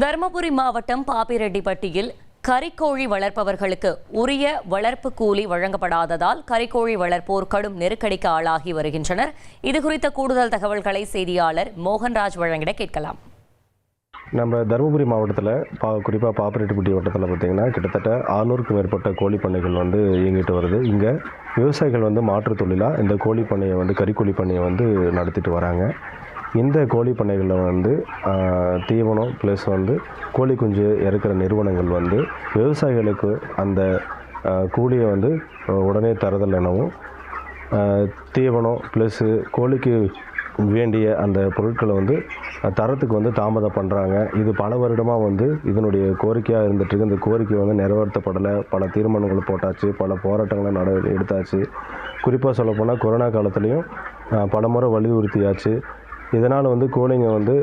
தருமபுரி மாவட்டம் பாப்பிரெட்டிப்பட்டியில் கரிக்கோழி வளர்ப்பவர்களுக்கு உரிய வளர்ப்பு கூலி வழங்கப்படாததால் கரிக்கோழி வளர்ப்போர் கடும் நெருக்கடிக்கு ஆளாகி வருகின்றனர். இதுகுறித்த கூடுதல் தகவல்களை செய்தியாளர் மோகன்ராஜ் வழங்கிட கேட்கலாம். நம்ம தருமபுரி மாவட்டத்தில் பா குறிப்பாக பாப்பரெட்டிப்பட்டி வட்டத்தில் பார்த்திங்கன்னா கிட்டத்தட்ட ஆறுநூறுக்கும் மேற்பட்ட கோழி பண்ணைகள் வந்து இயங்கிட்டு வருது. இங்கே விவசாயிகள் வந்து மாற்றுத் தொழிலாக இந்த கோழி பண்ணையை வந்து கறிக்கோழி பண்ணையை வந்து நடத்திட்டு வராங்க. இந்த கோழி பண்ணைகளில் வந்து தீவனம் ப்ளஸ் வந்து கோழி குஞ்சு இறக்குற நிறுவனங்கள் வந்து விவசாயிகளுக்கு அந்த கூலியை வந்து உடனே தரதல் எனவும் தீவனம் ப்ளஸ்ஸு கோழிக்கு வேண்டிய அந்த பொருட்களை வந்து தரத்துக்கு வந்து தாமதம் பண்ணுறாங்க இது பல வருடமாக வந்து இதனுடைய கோரிக்கையாக இருந்துகிட்ருக்கு இந்த கோரிக்கை வந்து நிறைவேற்றப்படலை. பல தீர்மானங்கள் போட்டாச்சு. பல போராட்டங்களை நட எடுத்தாச்சு. குறிப்பாக சொல்லப்போனால் கொரோனா காலத்துலேயும் பல முறை வலியுறுத்தியாச்சு. இதனால் வந்து கோழிங்க வந்து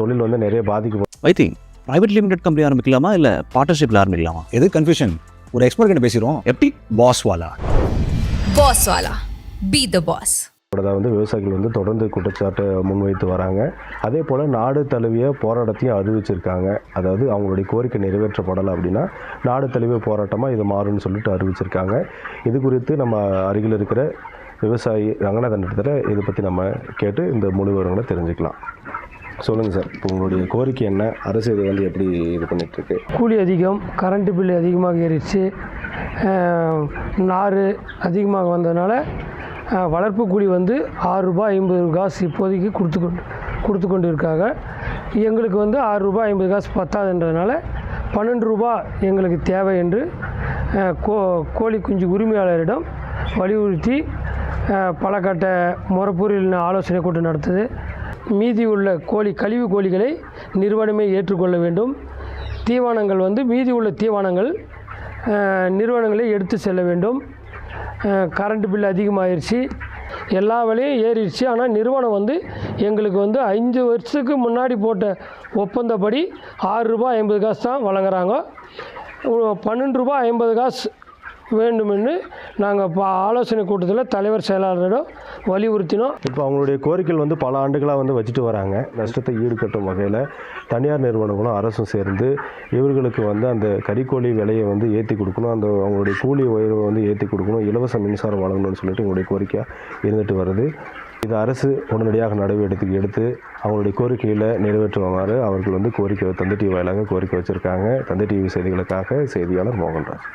தொழில் வந்து நிறைய பாதிக்கப்படும் வைத்தி பிரைவேட் லிமிடெட் கம்பெனி ஆரம்பிக்கலாமா இல்லை பார்ட்னர்ஷிப்பில் ஆரம்பிக்கலாமா? எது கன்ஃபியூஷன் ஒரு எக்ஸ்பர்ட் கிட்ட பேசிடுவோம். எப்படி? Boss Wallah. Boss Wala. Be the boss. அதை வந்து விவசாயிகள் வந்து தொடர்ந்து குற்றச்சாட்டை முன்வைத்து வராங்க. அதே போல் நாடு தழுவிய போராட்டத்தையும் அறிவிச்சிருக்காங்க. அதாவது அவங்களுடைய கோரிக்கை நிறைவேற்றப்படலை அப்படின்னா நாடு தழுவிய போராட்டமாக இது மாறும்னு சொல்லிட்டு அறிவிச்சிருக்காங்க. இது குறித்து நம்ம அருகில் இருக்கிற விவசாயி ரங்கநாதன் இதை பற்றி நம்ம கேட்டு இந்த முழு விவரங்களை தெரிஞ்சுக்கலாம். சொல்லுங்கள் சார் இப்போ உங்களுடைய கோரிக்கை என்ன? அரசு இதை வந்து எப்படி இது பண்ணிகிட்ருக்கு கூலி அதிகம் கரண்ட்டு பில் அதிகமாக ஏறிடுச்சு. நார் அதிகமாக வந்ததுனால வளர்ப்பு கூலி வந்து ஆறு ரூபாய் ஐம்பது காசு இப்போதைக்கு கொடுத்து கொண்டு கொடுத்து கொண்டு இருக்காங்க எங்களுக்கு வந்து ஆறு ரூபாய் ஐம்பது காசு பத்தாதுன்றதுனால பன்னெண்டு ரூபா எங்களுக்கு தேவை என்று கோ கோழி குஞ்சு உரிமையாளரிடம் வலியுறுத்தி பலகட்ட முறப்பூரில் ஆலோசனை கூட்டம் நடத்துது. மீதி உள்ள கோழி கழிவு கோழிகளை நிறுவனமே ஏற்றுக்கொள்ள வேண்டும். தீவானங்கள் வந்து மீதி உள்ள தீவானங்கள் நிறுவனங்களை எடுத்து செல்ல வேண்டும். கரண்ட் பில் அதிகமாகிருச்சு எல்லா விலையும் ஏறிடுச்சு. ஆனால் நிறுவனம் வந்து எங்களுக்கு வந்து அஞ்சு வருஷத்துக்கு முன்னாடி போட்ட ஒப்பந்தப்படி ஆறு ரூபாய் ஐம்பது காசு தான் வழங்குறாங்க. பன்னெண்டு ரூபாய் ஐம்பது காசு வேண்டுமென்று நாங்கள் இப்போ ஆலோசனை கூட்டத்தில் தலைவர் செயலாளரிடம் வலியுறுத்தினோம். இப்போ அவங்களுடைய கோரிக்கைகள் வந்து பல ஆண்டுகளாக வந்து வச்சுட்டு வராங்க. நஷ்டத்தை ஈடுகட்டும் வகையில் தனியார் நிறுவனங்களும் அரசும் சேர்ந்து இவர்களுக்கு வந்து அந்த கறிக்கோழி விலையை வந்து ஏற்றி கொடுக்கணும். அந்த அவங்களுடைய கூலி உயர்வை வந்து ஏற்றி கொடுக்கணும். இலவச மின்சாரம் வழங்கணும்னு சொல்லிட்டு உங்களுடைய கோரிக்கையாக இருந்துட்டு வருது. இது அரசு உடனடியாக நடவடிக்கை எடுத்து அவங்களுடைய கோரிக்கையில் நிறைவேற்றுவாரு அவர்கள் வந்து கோரிக்கை தந்தை டிவி வாயிலாக கோரிக்கை வச்சுருக்காங்க. தந்தை டிவி செய்திகளுக்காக செய்தியாளர் மோகன்ராஜ்.